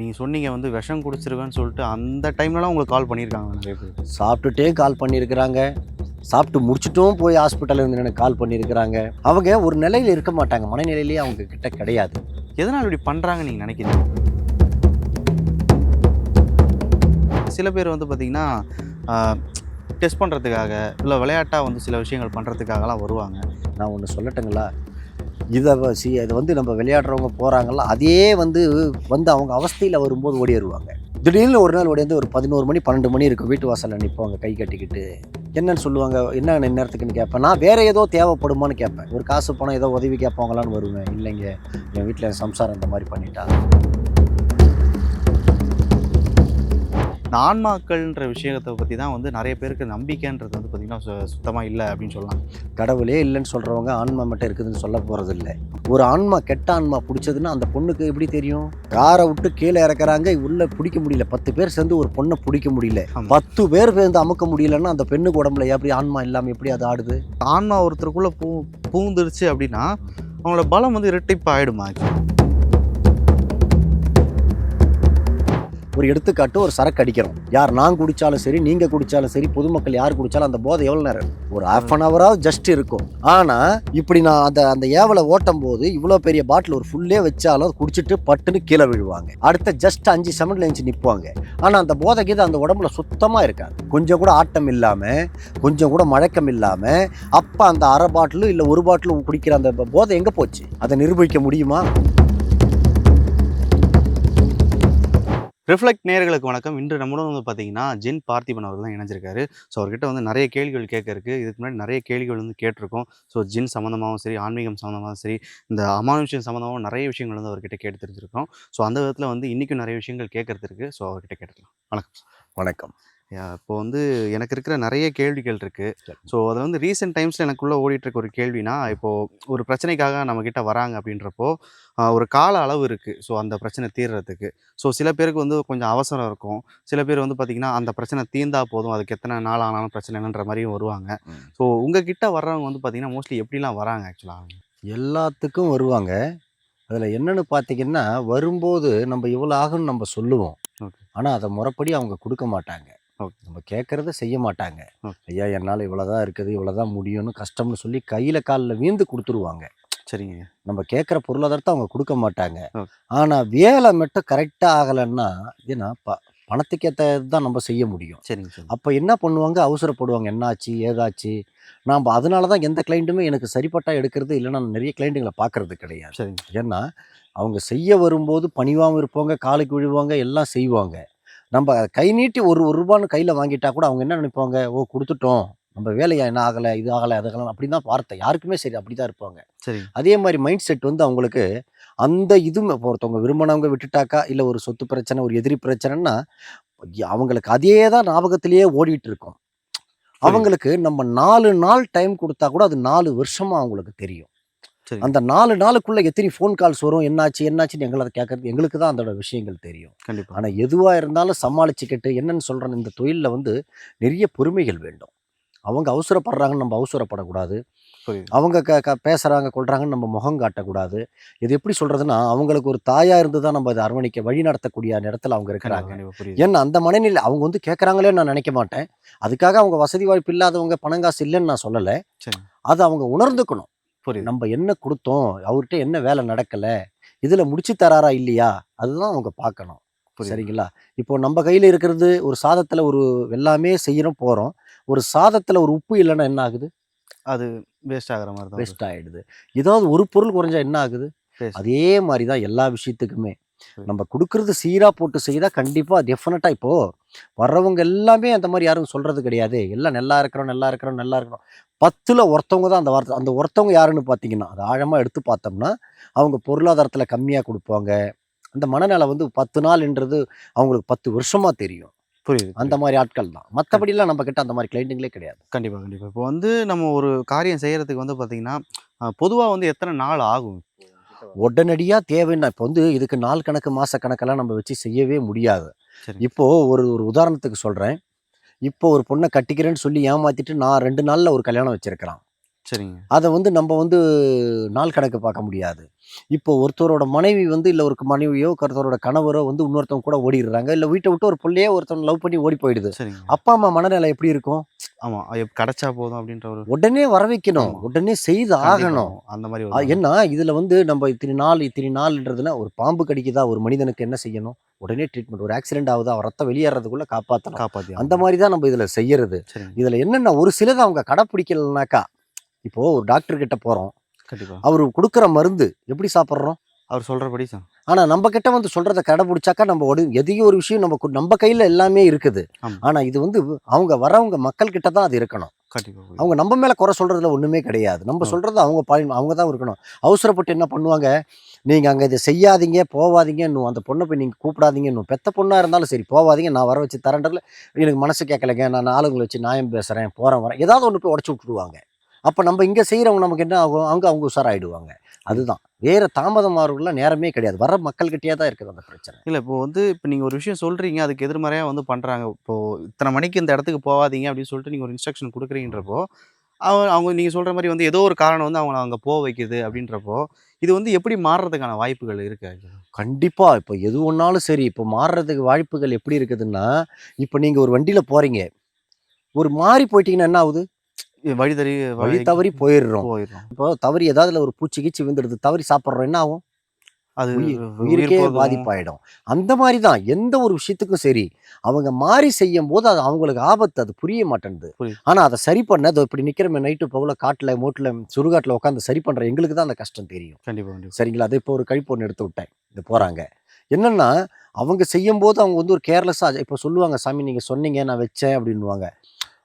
நீங்கள் சொன்னீங்க வந்து விஷம் குடிச்சிருவேன்னு சொல்லிட்டு அந்த டைம்லலாம் உங்களுக்கு கால் பண்ணியிருக்காங்க நிறைய பேர். சாப்பிட்டுட்டே கால் பண்ணியிருக்கிறாங்க சாப்பிட்டு முடிச்சிட்டும் போய் ஹாஸ்பிட்டலில் இருந்து எனக்கு கால் பண்ணியிருக்கிறாங்க அவங்க ஒரு நிலையில் இருக்க மாட்டாங்க. மனநிலையிலேயே அவங்க கிட்ட கிடையாது. எதனால் இப்படி பண்ணுறாங்க நீங்கள் நினைக்கிறீங்க? சில பேர் வந்து பார்த்தீங்கன்னா டெஸ்ட் பண்ணுறதுக்காக இல்லை விளையாட்டாக வந்து சில விஷயங்கள் பண்ணுறதுக்காகலாம் வருவாங்க. நான் ஒன்று சொல்லட்டுங்களா? இதை சி இதை வந்து நம்ம விளையாடுறவங்க போகிறாங்கல்ல அதே வந்து வந்து அவங்க அவஸ்தையில் வரும்போது ஓடிடுவாங்க திடீர்னு ஒரு நாள் ஓடியாந்து ஒரு பதினோரு மணி பன்னெண்டு மணி இருக்கும் வீட்டு வாசலில் நிற்பாங்க கை கட்டிக்கிட்டு. என்னன்னு சொல்லுவாங்க என்ன நேரத்துக்குன்னு கேட்பேன் நான் வேறு ஏதோ தேவைப்படுமான்னு கேட்பேன் ஒரு காசு பணம் ஏதோ உதவி கேட்பாங்களான்னு வருவேன். இல்லைங்க என் வீட்டில் சம்சாரம் இந்த மாதிரி பண்ணிட்டா. இந்த ஆன்மாக்கள்ன்ற விஷயத்தை பற்றி தான் வந்து நிறைய பேருக்கு நம்பிக்கைன்றது வந்து பார்த்திங்கன்னா சுத்தமாக இல்லை அப்படின்னு சொல்லலாம் கடவுளே இல்லைன்னு சொல்கிறவங்க ஆன்மா மட்டும் இருக்குதுன்னு சொல்ல போகிறது இல்லை ஒரு ஆன்மா கெட்ட ஆன்மா பிடிச்சதுன்னா அந்த பொண்ணுக்கு எப்படி தெரியும்? காரை விட்டு கீழே இறக்குறாங்க உள்ள பிடிக்க முடியல. பத்து பேர் சேர்ந்து ஒரு பொண்ணை பிடிக்க முடியல. பத்து பேர் சேர்ந்து அமுக்க முடியலன்னா அந்த பெண்ணுக்கு உடம்புல எப்படி ஆன்மா இல்லாமல் எப்படி அது ஆடுது? ஆன்மா ஒருத்தருக்குள்ளே பூ பூந்துருச்சு அப்படின்னா அவங்களோட பலம் வந்து இரட்டிப்பு ஒரு எடுத்துக்காட்டு ஒரு சரக்கு அடிக்கிறோம். யார் நான் குடித்தாலும் சரி நீங்கள் குடித்தாலும் சரி பொதுமக்கள் யார் குடித்தாலும் அந்த போதை எவ்வளோ நேரம் ஒரு ஹாஃப் அன் ஹவராவது ஜஸ்ட் இருக்கும். ஆனால் இப்படி நான் அந்த அந்த ஏவலை ஓட்டும் போது இவ்வளோ பெரிய பாட்டில் ஒரு ஃபுல்லே வச்சாலும் குடிச்சிட்டு பட்டுன்னு கீழே விழுவாங்க. அடுத்த ஜஸ்ட் அஞ்சு செமண்டில் எழுந்து நிற்பாங்க ஆனால் அந்த போதை கீதை அந்த உடம்புல சுத்தமாக இருக்காது. கொஞ்சம் கூட ஆட்டம் இல்லாமல் கொஞ்சம் கூட மழக்கம் இல்லாமல் அப்போ அந்த அரை பாட்டிலும் இல்லை ஒரு பாட்டிலும் குடிக்கிற அந்த போதை எங்கே போச்சு? அதை நிரூபிக்க முடியுமா? ரிஃப்ளெக்ட் நேர்களுக்கு வணக்கம். இன்று நம்மளும் வந்து பார்த்தீங்கன்னா ஜின் பார்த்திபன் அவர்கள் தான் இணைஞ்சிருக்காரு. ஸோ அவர்கிட்ட வந்து நிறைய கேள்விகள் கேட்க இதுக்கு முன்னாடி நிறைய கேள்விகள் வந்து கேட்டிருக்கோம். ஸோ ஜின் சம்மந்தமாகவும் சரி ஆன்மீகம் சம்மந்தமாகவும் சரி இந்த அமானுஷ்யம் சம்மந்தமாகவும் நிறைய விஷயங்கள் வந்து அவர்கிட்ட கேட்டு தெரிஞ்சிருக்கோம் ஸோ அந்த விதத்தில் வந்து இன்றைக்கும் நிறைய விஷயங்கள் கேட்கறதுக்கு ஸோ அவர்கிட்ட கேட்டுக்கலாம். வணக்கம் வணக்கம். இப்போ வந்து எனக்கு இருக்கிற நிறைய கேள்விகள் இருக்கு. சரி. ஸோ அதில் வந்து ரீசெண்ட் டைம்ஸில் எனக்குள்ளே ஓடிட்டு இருக்க ஒரு கேள்வினா இப்போது ஒரு பிரச்சனைக்காக நம்ம கிட்ட வராங்க அப்படின்றப்போ ஒரு கால அளவு இருக்குது ஸோ அந்த பிரச்சனை தீர்றதுக்கு. ஸோ சில பேருக்கு வந்து கொஞ்சம் அவசரம் இருக்கும். சில பேர் வந்து பார்த்திங்கன்னா அந்த பிரச்சனை தீர்ந்தா போதும். அதுக்கு எத்தனை நாள் ஆனாலும் பிரச்சனை இல்லைன்ற மாதிரியும் வருவாங்க. ஸோ உங்ககிட்ட வர்றவங்க வந்து பார்த்திங்கன்னா மோஸ்ட்லி எப்படிலாம் வராங்க ஆக்சுவலாக எல்லாத்துக்கும் வருவாங்க. அதில் என்னன்னு பார்த்தீங்கன்னா வரும்போது நம்ம இவ்வளோ ஆகும்னு நம்ம சொல்லுவோம். ஆனால் அதை முறைப்படி அவங்க கொடுக்க மாட்டாங்க. நம்ம கேட்குறத செய்ய மாட்டாங்க. ஐயா என்னால் இவ்வளோதான் இருக்குது இவ்வளோதான் முடியும்னு கஷ்டம்னு சொல்லி கையில் காலில் வீந்து கொடுத்துருவாங்க. சரிங்க. நம்ம கேட்குற பொருளாதாரத்தை அவங்க கொடுக்க மாட்டாங்க. ஆனால் வேலை மட்டும் கரெக்டாக ஆகலைன்னா ஏன்னா ப பணத்துக்கு ஏற்றது தான் நம்ம செய்ய முடியும். சரிங்க சரி அப்போ என்ன பண்ணுவாங்க? அவசரப்படுவாங்க. என்னாச்சு? ஏதாச்சு? நாம் அதனால தான் எந்த கிளைண்ட்டுமே எனக்கு சரிப்பட்டா எடுக்கிறது இல்லைன்னா நிறைய கிளைண்ட்டுங்களை பார்க்கறது கிடையாது. சரிங்க. ஏன்னா அவங்க செய்ய வரும்போது பணிவாகவும் இருப்பாங்க காலுக்கு விழுவாங்க எல்லாம் செய்வாங்க. நம்ம கை நீட்டி ஒரு ஒரு ரூபான்னு கையில் வாங்கிட்டா கூட அவங்க என்ன நினைப்பாங்க? ஓ கொடுத்துட்டோம். நம்ம வேலையா என்ன ஆகலை இது ஆகலை அது ஆகலை அப்படி தான் வார்த்தை. யாருக்குமே சரி அப்படி தான் இருப்பாங்க. சரிங்க அதே மாதிரி மைண்ட் செட் வந்து அவங்களுக்கு அந்த இதுவும் ஒருத்தவங்க விரும்பினவங்க விட்டுட்டாக்கா இல்லை ஒரு சொத்து பிரச்சனை ஒரு எதிரி பிரச்சனைன்னா அவங்களுக்கு அதே தான் ஞாபகத்திலேயே ஓடிட்டு இருக்கும். அவங்களுக்கு நம்ம நாலு நாள் டைம் கொடுத்தா கூட அது நாலு வருஷமா அவங்களுக்கு தெரியும். சரி அந்த நாலு நாளுக்குள்ள எத்தனை ஃபோன் கால்ஸ் வரும் என்னாச்சு என்னாச்சுன்னு எங்களை அதை கேட்கறது எங்களுக்கு தான் அதோட விஷயங்கள் தெரியும். கண்டிப்பாக ஆனால் எதுவாக இருந்தாலும் சமாளிச்சுக்கிட்டு என்னன்னு சொல்கிறேன் இந்த தொழிலில் வந்து நிறைய பொறுமைகள் வேண்டும். அவங்க அவசரப்படுறாங்கன்னு நம்ம அவசரப்படக்கூடாது. அவங்க க க பேசுகிறாங்க கொள்றாங்கன்னு நம்ம முகம் காட்டக்கூடாது. இது எப்படி சொல்கிறதுனா அவங்களுக்கு ஒரு தாயாக இருந்து தான் நம்ம அதை அரவணைக்க வழி நடத்தக்கூடிய இடத்துல அவங்க இருக்கிறாங்க. ஏன்னா அந்த மனநிலை அவங்க வந்து கேட்குறாங்களே நான் நினைக்க மாட்டேன். அதுக்காக அவங்க வசதி வாய்ப்பு இல்லாதவங்க பணங்காசு இல்லைன்னு நான் சொல்லலை. அதை அவங்க உணர்ந்துக்கணும். புரியுது. நம்ம என்ன கொடுத்தோம் அவர்கிட்ட என்ன வேலை நடக்கலை இதில் முடிச்சு தராரா இல்லையா அதுதான் அவங்க பார்க்கணும். சரிங்களா? இப்போ நம்ம கையில் இருக்கிறது ஒரு சாதத்தில் ஒரு எல்லாமே செய்கிறோம் போகிறோம் ஒரு சாதத்தில் ஒரு உப்பு இல்லைன்னா என்ன ஆகுது? அது வேஸ்ட் ஆகிற மாதிரி தான் வேஸ்ட் ஆகிடுது ஏதாவது ஒரு பொருள் குறைஞ்சா என்ன ஆகுது. அதே மாதிரி தான் எல்லா விஷயத்துக்குமே. நம்ம கொடுக்கறது சீராக போட்டு செய்தால் கண்டிப்பாக டெஃபினட்டாக இப்போது வர்றவங்க எல்லாமே அந்த மாதிரி யாரும் சொல்கிறது கிடையாது. எல்லாம் நல்லா இருக்கிறோம் நல்லா இருக்கிறோம் நல்லா இருக்கிறோம். பத்தில் ஒருத்தவங்க தான் அந்த வார்த்தை அந்த ஒருத்தவங்க யாருன்னு பார்த்தீங்கன்னா அது ஆழமாக எடுத்து பார்த்தோம்னா அவங்க பொருளாதாரத்தில் கம்மியாக கொடுப்பாங்க. அந்த மனநல வந்து பத்து நாள்ன்றது அவங்களுக்கு பத்து வருஷமாக தெரியும். புரியுது அந்த மாதிரி ஆட்கள் தான். மற்றபடிலாம் நம்ம கிட்ட அந்த மாதிரி கிளைண்ட்டுங்களே கிடையாது. கண்டிப்பாக கண்டிப்பாக இப்போ வந்து நம்ம ஒரு காரியம் செய்யறதுக்கு வந்து பார்த்தீங்கன்னா பொதுவாக வந்து எத்தனை நாள் ஆகும்? உடனடியாக தேவைன்னா இப்போ வந்து இதுக்கு நாள் கணக்கு மாத கணக்கெல்லாம் நம்ம வச்சு செய்யவே முடியாது. சரி இப்போ ஒரு ஒரு உதாரணத்துக்கு சொல்கிறேன் இப்போ ஒரு பொண்ணை கட்டிக்கிறேன்னு சொல்லி ஏமாத்திட்டு நான் ரெண்டு நாளில் ஒரு கல்யாணம் வச்சிருக்கிறான். சரிங்க. அதை வந்து நம்ம வந்து நாள் கணக்கு பார்க்க முடியாது. இப்போ ஒருத்தரோட மனைவி வந்து இல்லை ஒரு மனைவியோ ஒருத்தரோட கணவரோ வந்து இன்னொருத்தவங்க கூட ஓடிடுறாங்க. இல்லை வீட்டை விட்டு ஒரு பிள்ளையே ஒருத்தவங்க லவ் பண்ணி ஓடி போயிடுது. அப்பா அம்மா மனநிலை எப்படி இருக்கும்? ஆமா அது கிடைச்சா போதும் அப்படின்ற ஒரு உடனே வர வைக்கணும். உடனே செய்து ஆகணும். அந்த மாதிரி என்ன இதுல வந்து நம்ம இத்தனை நாள் இத்தனை நாள்ன்றதுல ஒரு பாம்பு கடிக்குதா ஒரு மனிதனுக்கு என்ன செய்யணும்? உடனே ட்ரீட்மெண்ட் ஒரு ஆக்சிடென்ட் ஆகுதா ரத்தம் வெளியேறதுக்குள்ள காப்பாற்றணும் காப்பாத்தி அந்த மாதிரி தான் நம்ம இதுல செய்யறது. இதுல என்னென்ன ஒரு சிலதை அவங்க கடைப்பிடிக்கலனாக்கா இப்போ ஒரு டாக்டர் கிட்ட போறோம். கண்டிப்பா. அவர் கொடுக்குற மருந்து எப்படி சாப்பிட்றோம்? அவர் சொல்றபடி சார். ஆனா நம்ம கிட்ட வந்து சொல்றதை கடைபிடிச்சாக்கா நம்ம உடனே எதையும் ஒரு விஷயம் நம்ம நம்ம கையில எல்லாமே இருக்குது. ஆமா. ஆனா இது வந்து அவங்க வரவங்க மக்கள் கிட்ட தான் அது இருக்கணும். கண்டிப்பா புரியுது. அவங்க நம்ம மேல குறை சொல்றதுல ஒண்ணுமே கிடையாது. நம்ம ஆ. சொல்றது அவங்க பயன் அவங்க தான் இருக்கணும். அவசரப்பட்டு என்ன பண்ணுவாங்க? நீங்க அங்க இதை செய்யாதீங்க போவாதீங்க இன்னும் அந்த பொண்ணை போய் நீங்க கூப்பிடாதீங்க இன்னும் பெத்த பொண்ணா இருந்தாலும் சரி போவாதீங்க நான் வர வச்சு தரேன்றதுல எனக்கு மனசு கேட்கலைங்க நான் ஆளுங்களை வச்சு நியாயம் பேசுறேன் போறேன் வரேன். ஏதாவது ஒன்று போய் உடச்சு விட்டுடுவாங்க அப்ப நம்ம இங்க செய்யறவங்க நமக்கு என்ன ஆகும்? அங்க அவங்க உஷாராயிடுவாங்க. அதுதான். வேற தாமதமாகலாம் நேரமே கிடையாது. வர மக்கள்கிட்டயே தான் இருக்குது அந்த பிரச்சனை. இல்ல இப்போ வந்து இப்போ நீங்க ஒரு விஷயம் சொல்றீங்க அதுக்கு எதிர்மறையா வந்து பண்றாங்க. இப்போ இத்தனை மணிக்கு இந்த இடத்துக்கு போகாதீங்க அப்படின்னு சொல்லிட்டு நீங்க ஒரு இன்ஸ்ட்ரக்ஷன் கொடுக்குறீன்றப்போ அவங்க அவங்க நீங்க சொல்ற மாதிரி வந்து ஏதோ ஒரு காரணம் வந்து அவங்கள அங்க போக வைக்குது அப்படின்றப்போ இது வந்து எப்படி மாறுறதுக்கான வாய்ப்புகள் இருக்கு actually? கண்டிப்பா. இப்போ எது ஒன்றாலும் சரி இப்போ மாறுறதுக்கு வாய்ப்புகள் எப்படி இருக்குதுன்னா இப்போ நீங்க ஒரு வண்டியில போறீங்க. ஒரு மாறி போயிட்டீங்கன்னா என்ன ஆகுது? வழி தறி வழி தவறி போயிடுறோம். இப்போ தவறி ஏதாவதுல ஒரு பூச்சி கீச்சி விழுந்துடுது தவறி சாப்பிட்றோம் என்ன ஆகும்? அது உயிர் உயிர் உயிருக்கே. பாதிப்பாயிடும். அந்த மாதிரி தான் எந்த ஒரு விஷயத்துக்கும் சரி அவங்க மாறி செய்யும் போது அது அவங்களுக்கு ஆபத்து அது புரிய புரியுது. ஆனா அதை சரி பண்ண அதோ இப்படி நிக்கிறமே நைட்டு பகல காட்டுல மூட்டுல சுடுகாட்டுல உட்காந்து சரி பண்ற எங்களுக்கு தான் அந்த கஷ்டம் தெரியும். கண்டிப்பா சரிங்களா? அது இப்போ ஒரு கழிப்பு ஒன்று எடுத்து விட்டேன் இது போறாங்க. என்னன்னா அவங்க செய்யும் போது அவங்க வந்து ஒரு கேர்லெஸ்ஸாக இப்போ சொல்லுவாங்க சாமி நீங்க சொன்னீங்க நான் வச்சேன் அப்படின்னுவாங்க.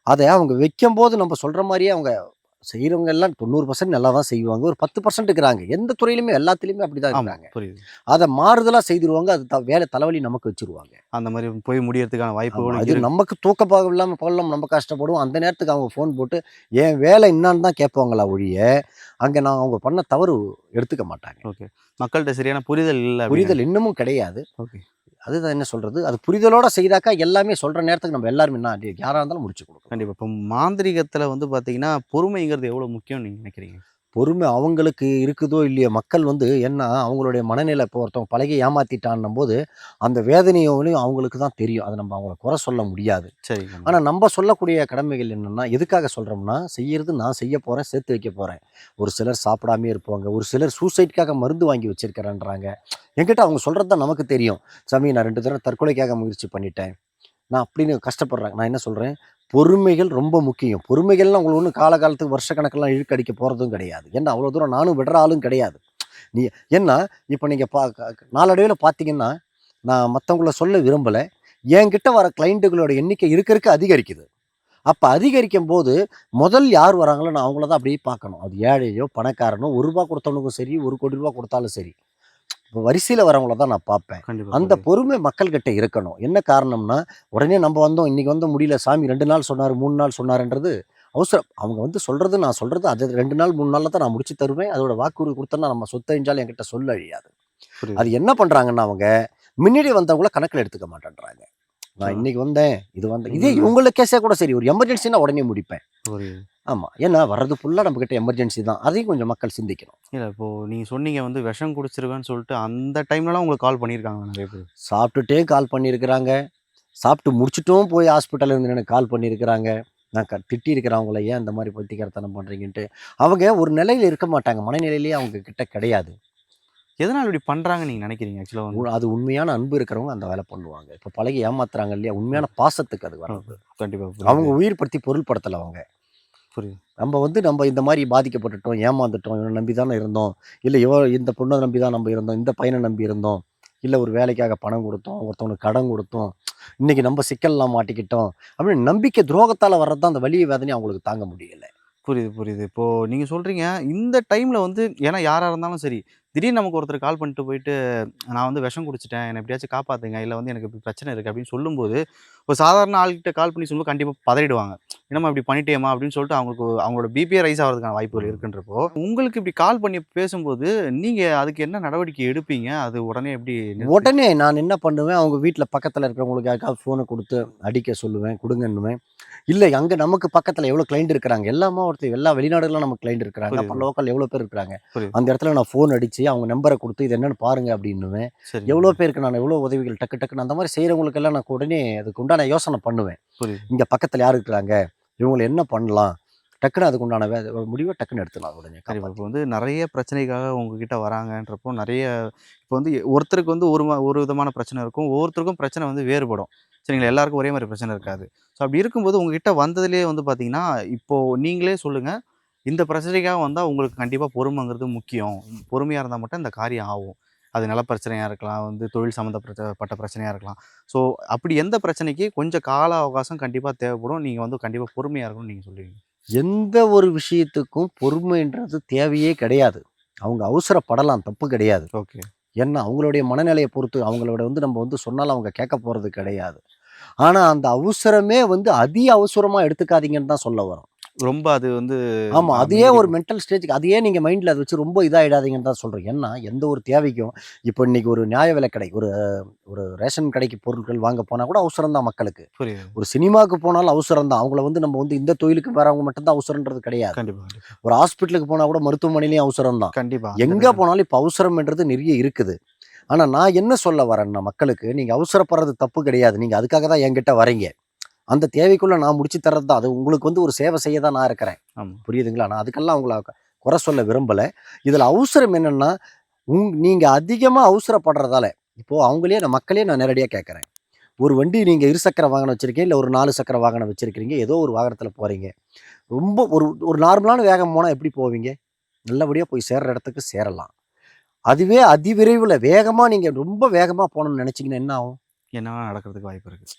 அதை அவங்க வைக்கும் போது நம்ம சொல்ற மாதிரியே அவங்க செய்யறவங்க எல்லாம் தொண்ணூறு பர்சன்ட் நல்லா தான் செய்வாங்க. ஒரு பத்து பர்சன்ட் இருக்கிறாங்க. எந்த துறையிலுமே எல்லாத்துலயுமே அப்படிதான் ஆமா இருக்காங்க புரியுது. அதை மாறுதலா செய்திருவாங்க. அது த- வேலை தலைவலி நமக்கு வச்சிருவாங்க. அந்த மாதிரி போய் முடியறதுக்கான வாய்ப்புகள் அது இருக்கு. நமக்கு தூக்க பாகம் இல்லாம போகலாம். நம்ம கஷ்டப்படுவோம். அந்த நேரத்துக்கு அவங்க ஃபோன் போட்டு என் வேலை என்னான்னு தான் கேட்பாங்களா ஒழிய அங்க நான் அவங்க பண்ண தவறு எடுத்துக்க மாட்டாங்க. ஓகே. மக்கள்கிட்ட சரியான புரிதல் இல்லை புரிதல் இன்னமும் கிடையாது. ஓகே. அதுதான் என்ன சொல்கிறது அது புரிதலோட செய்தாக்கா எல்லாமே சொல்கிற நேரத்துக்கு நம்ம எல்லாருமே என்ன யாராக இருந்தாலும் முடிச்சு கொடுக்கணும் கண்டிப்பாக இப்போ மாந்திரிகத்தில் வந்து பார்த்தீங்கன்னா பொறுமைங்கிறது எவ்வளோ முக்கியம் நீங்கள் நினைக்கிறீங்க? பொறுமை அவங்களுக்கு இருக்குதோ இல்லையோ மக்கள் வந்து என்ன அவங்களுடைய மனநிலை இப்போ ஒருத்தவங்க பழகி ஏமாத்திட்டான்னும் போது அந்த வேதனையோலையும் அவங்களுக்கு தான் தெரியும். அதை நம்ம அவங்கள குறை சொல்ல முடியாது. சரி ஆனா நம்ம சொல்லக்கூடிய கடமைகள் என்னன்னா எதுக்காக சொல்றோம்னா செய்யறது நான் செய்ய போறேன் சேர்த்து வைக்க போறேன். ஒரு சிலர் சாப்பிடாமே இருப்பாங்க. ஒரு சிலர் சூசைட்காக மருந்து வாங்கி வச்சிருக்கிறேன்றாங்க. என்கிட்ட அவங்க சொல்றது தான் நமக்கு தெரியும். சாமி நான் ரெண்டு தடவை தற்கொலைக்காக முயற்சி பண்ணிட்டேன். நான் அப்படின்னு கஷ்டப்படுறேன் நான் என்ன சொல்றேன்? பொறுமைகள் ரொம்ப முக்கியம். பொறுமைகள்லாம் உங்களுக்கு ஒன்றும் காலகாலத்துக்கு வருஷக்கணக்கெல்லாம் இழுக்கடிக்க போகிறதும் கிடையாது. ஏன்னா அவ்வளோ தூரம் நானும் விடுற ஆளும் கிடையாது. நீ ஏன்னா இப்போ நீங்கள் பா நாளடைவில் பார்த்தீங்கன்னா நான் மற்றவங்கள சொல்ல விரும்பலை. என்கிட்ட வர கிளைண்ட்டுகளோட எண்ணிக்கை இருக்க இருக்க அதிகரிக்குது. அப்போ அதிகரிக்கும் போது முதல் யார் வராங்களோ நான் அவங்கள தான் அப்படியே பார்க்கணும். அது ஏழையோ பணக்காரனோ ஒரு ரூபா கொடுத்தவனுக்கும் சரி ஒரு கோடி ரூபா கொடுத்தாலும் சரி. வரிசையில் வரவங்கள தான் நான் பார்ப்பேன். அந்த பொறுமை மக்கள்கிட்ட இருக்கணும். என்ன காரணம்னா உடனே நம்ம வந்தோம் இன்னைக்கு வந்து முடியல சாமி ரெண்டு நாள் சொன்னார் மூணு நாள் சொன்னாருன்றது அவசரம். அவங்க வந்து சொல்றது நான் சொல்றது அது ரெண்டு நாள் மூணு நாள்ல தான் நான் முடிச்சு தருவேன். அதோட வாக்குறுதி கொடுத்தேன்னா நம்ம சொத்தை அழிஞ்சாலும் என்கிட்ட சொல்ல அழியாது. அது என்ன பண்றாங்கன்னா அவங்க முன்னாடி வந்தவங்கள கணக்கில் எடுத்துக்க மாட்டேன்றாங்க. நான். இன்னைக்கு வந்தேன் இது வந்தேன் இதே. இவங்கள கேஸே கூட சரி ஒரு எமர்ஜென்சினா உடனே முடிப்பேன். புரியுது. ஆமா ஏன்னா வர்றது ஃபுல்லா நம்ம கிட்ட எமர்ஜென்சி தான். அதையும் கொஞ்சம் மக்கள் சிந்திக்கணும். இல்ல இப்போ நீங்க சொன்னீங்க வந்து விஷம் குடிச்சிருவேன்னு சொல்லிட்டு அந்த டைம்லலாம் உங்களுக்கு கால் பண்ணியிருக்காங்க நிறைய பேர். சாப்பிட்டுட்டே கால் பண்ணியிருக்கிறாங்க சாப்பிட்டு முடிச்சிட்டும் போய் ஹாஸ்பிட்டல் இருந்து எனக்கு கால் பண்ணியிருக்கிறாங்க நான் க திட்டி இருக்கிறவங்கள ஏன் இந்த மாதிரி பத்திக்காரத்தனம் பண்ணுறீங்கன்ட்டு அவங்க ஒரு நிலையில் இருக்க மாட்டாங்க. மனநிலையிலேயே அவங்க கிட்ட கிடையாது. எதனால இப்படி பண்றாங்க நீங்க நினைக்கிறீங்க ஆக்சுவலா வந்து? உ- அது உண்மையான அன்பு இருக்கிறவங்க அந்த வேலை பண்ணுவாங்க. இப்போ பழகி ஏமாத்துறாங்க இல்லையா? உண்மையான பாசத்துக்கு அது வரும் கண்டிப்பா அவங்க. உயிர் படுத்தி பொருள்படுத்தலை அவங்க. புரியுது. நம்ம வந்து நம்ம இந்த மாதிரி பாதிக்கப்பட்டுட்டோம் ஏமாந்துட்டோம் இவனை நம்பி தானே இருந்தோம் இல்லை இவ இந்த பொண்ணை நம்பி தான் நம்ம இருந்தோம் இந்த பையனை நம்பி இருந்தோம் இல்லை ஒரு வேலைக்காக பணம் கொடுத்தோம் ஒருத்தவனுக்கு கடன் கொடுத்தோம் இன்னைக்கு நம்ம சிக்கல்லாம் மாட்டிக்கிட்டோம் அப்படின்னு நம்பிக்கை துரோகத்தால் வர்றது தான் அந்த வலிய வேதனையை அவங்களுக்கு தாங்க முடியல. புரியுது புரியுது. இப்போ நீங்க சொல்றீங்க இந்த டைம்ல வந்து ஏன்னா யாரா இருந்தாலும் சரி திடீர்னு நமக்கு ஒருத்தர் கால் பண்ணிட்டு போயிட்டு நான் வந்து விஷம் குடிச்சிட்டேன் என்னை எப்படியாச்சும் காப்பாத்துங்க இல்லை வந்து எனக்கு பிரச்சனை இருக்குது அப்படின்னு சொல்லும்போது ஒரு சாதாரண ஆள்கிட்ட கால் பண்ணி சொல்லும்போது கண்டிப்பாக பதறிடுவாங்க. என்னம்மா இப்படி பண்ணிட்டேமா அப்படின்னு சொல்லிட்டு அவங்களுக்கு அவங்களோட பிபிஐ ரைஸ் ஆகிறதுக்கான வாய்ப்புகள் இருக்குன்றப்போ உங்களுக்கு இப்படி கால் பண்ணி பேசும்போது நீங்கள் அதுக்கு என்ன நடவடிக்கை எடுப்பீங்க? அது உடனே எப்படி உடனே நான் என்ன பண்ணுவேன் அவங்க வீட்டில் பக்கத்தில் இருக்கிறவங்களுக்கு யாருக்காவது ஃபோனை கொடுத்து அடிக்க சொல்லுவேன் கொடுங்கன்னுவேன். இல்லை அங்கே நமக்கு பக்கத்தில் எவ்வளோ கிளைண்ட் இருக்கிறாங்க? எல்லா மாவட்டத்தையும் எல்லா வெளிநாடுகளும் நமக்கு கிளைண்ட் இருக்கிறாங்க. புரியுது. அப்போ லோக்கல் எவ்வளோ பேர் இருக்கிறாங்க. அந்த இடத்துல நான் ஃபோன் அடித்து அவங்க நம்பரை கொடுத்து இது என்னன்னு பாருங்க அப்படின்னுவேன். எவ்வளோ பேருக்கு நான் எவ்வளோ உதவிகள் டக்கு டக்குன்னு அந்த மாதிரி செய்கிறவங்களுக்கெல்லாம் நான் உடனே அதுக்கு உண்டான யோசனை பண்ணுவேன். இங்கே பக்கத்தில் யார் இருக்கிறாங்க? இவங்களை என்ன பண்ணலாம்? டக்குன்னு அதுக்கு உண்டான முடிவை டக்குன்னு எடுத்துலாம் உடனே கண்டிப்பா இப்போ வந்து நிறைய பிரச்சனைக்காக உங்ககிட்ட வராங்கன்றப்போ நிறைய இப்போ வந்து ஒருத்தருக்கு வந்து ஒரு ஒரு விதமான பிரச்சனை இருக்கும். ஒவ்வொருத்தருக்கும் பிரச்சனை வந்து வேறுபடும். சரிங்களா? எல்லாருக்கும் ஒரே மாதிரி பிரச்சனை இருக்காது. ஸோ அப்படி இருக்கும்போது உங்ககிட்ட வந்ததுலேயே வந்து பார்த்தீங்கன்னா இப்போ நீங்களே சொல்லுங்க. இந்த பிரச்சனைக்காக வந்தால் உங்களுக்கு கண்டிப்பாக பொறுமைங்கிறது முக்கியம். பொறுமையாக இருந்தால் மட்டும் இந்த காரியம் ஆகும். அது நிலப்பிரச்சனையாக இருக்கலாம். வந்து தொழில் சம்மந்தப்பட்ட பிரச்சனையாக இருக்கலாம். ஸோ அப்படி எந்த பிரச்சனைக்கு கொஞ்சம் கால அவகாசம் கண்டிப்பாக தேவைப்படும். நீங்கள் வந்து கண்டிப்பாக பொறுமையாக இருக்கணும்னு நீங்கள் சொல்லுவீங்க. எந்த ஒரு விஷயத்துக்கும் பொறுமைன்றது தேவையே கிடையாது. அவங்க அவசரப்படலாம். தப்பு கிடையாது. ஓகே. ஏன்னா அவங்களுடைய மனநிலையை பொறுத்து அவங்களோட வந்து நம்ம வந்து சொன்னாலும் அவங்க கேட்க போகிறது கிடையாது. ஆனால் அந்த அவசரமே வந்து அதி அவசரமாக எடுத்துக்காதீங்கன்னு தான் சொல்ல வரோம் ரொம்ப அது வந்து ஆமாம் அதையே ஒரு மென்டல் ஸ்டேஜுக்கு அதையே நீங்கள் மைண்டில் அதை வச்சு ரொம்ப இதாகிடாதீங்கன்னு தான் சொல்கிறேன் ஏன்னா எந்த ஒரு தேவைக்கும் இப்போ இன்னைக்கு ஒரு நியாய விலை கடை ஒரு ஒரு ரேஷன் கடைக்கு பொருட்கள் வாங்க போனால் கூட அவசரம் தான் மக்களுக்கு. ஒரு சினிமாவுக்கு போனாலும் அவசரம் தான். அவங்கள வந்து நம்ம வந்து இந்த தொழிலுக்கு வரவங்க மட்டும்தான் அவசரன்றது கிடையாது. கண்டிப்பா கண்டிப்பா. ஒரு ஹாஸ்பிட்டலுக்கு போனால் கூட மருத்துவமனையிலையும் அவசரம் தான். கண்டிப்பா எங்கே போனாலும் இப்போ அவசரம்ன்றது நிறைய இருக்குது. ஆனால் நான் என்ன சொல்ல வரேன்னா மக்களுக்கு நீங்கள் அவசரப்படுறது தப்பு கிடையாது. நீங்கள் அதுக்காக தான் என்கிட்ட வரீங்க. அந்த தேவைக்குள்ளே நான் முடிச்சு தர்றது தான். அது உங்களுக்கு வந்து ஒரு சேவை செய்ய தான் நான் இருக்கிறேன். புரியுதுங்களா? நான் அதுக்கெல்லாம் உங்களை குறை சொல்ல விரும்பலை. இதில் அவசரம் என்னென்னா உங் நீங்கள் அதிகமாக அவசரப்படுறதால இப்போது அவங்களே நான் மக்களே நான் நேரடியாக கேட்குறேன். ஒரு வண்டி நீங்கள் இருசக்கர வாகனம் வச்சுருக்கீங்க இல்லை ஒரு நாலு சக்கர வாகனம் வச்சுருக்கிறீங்க ஏதோ ஒரு வாகனத்தில் போகிறீங்க ரொம்ப ஒரு ஒரு நார்மலான வேகம் போனால் எப்படி போவீங்க? நல்லபடியாக போய் சேர்ற இடத்துக்கு சேரலாம். அதுவே அதிவிரைவில் வேகமாக நீங்கள் ரொம்ப வேகமாக போகணும்னு நினச்சிங்கன்னா என்ன ஆகும்? என்ன நடக்கிறதுக்கு வாய்ப்பு இருக்கு.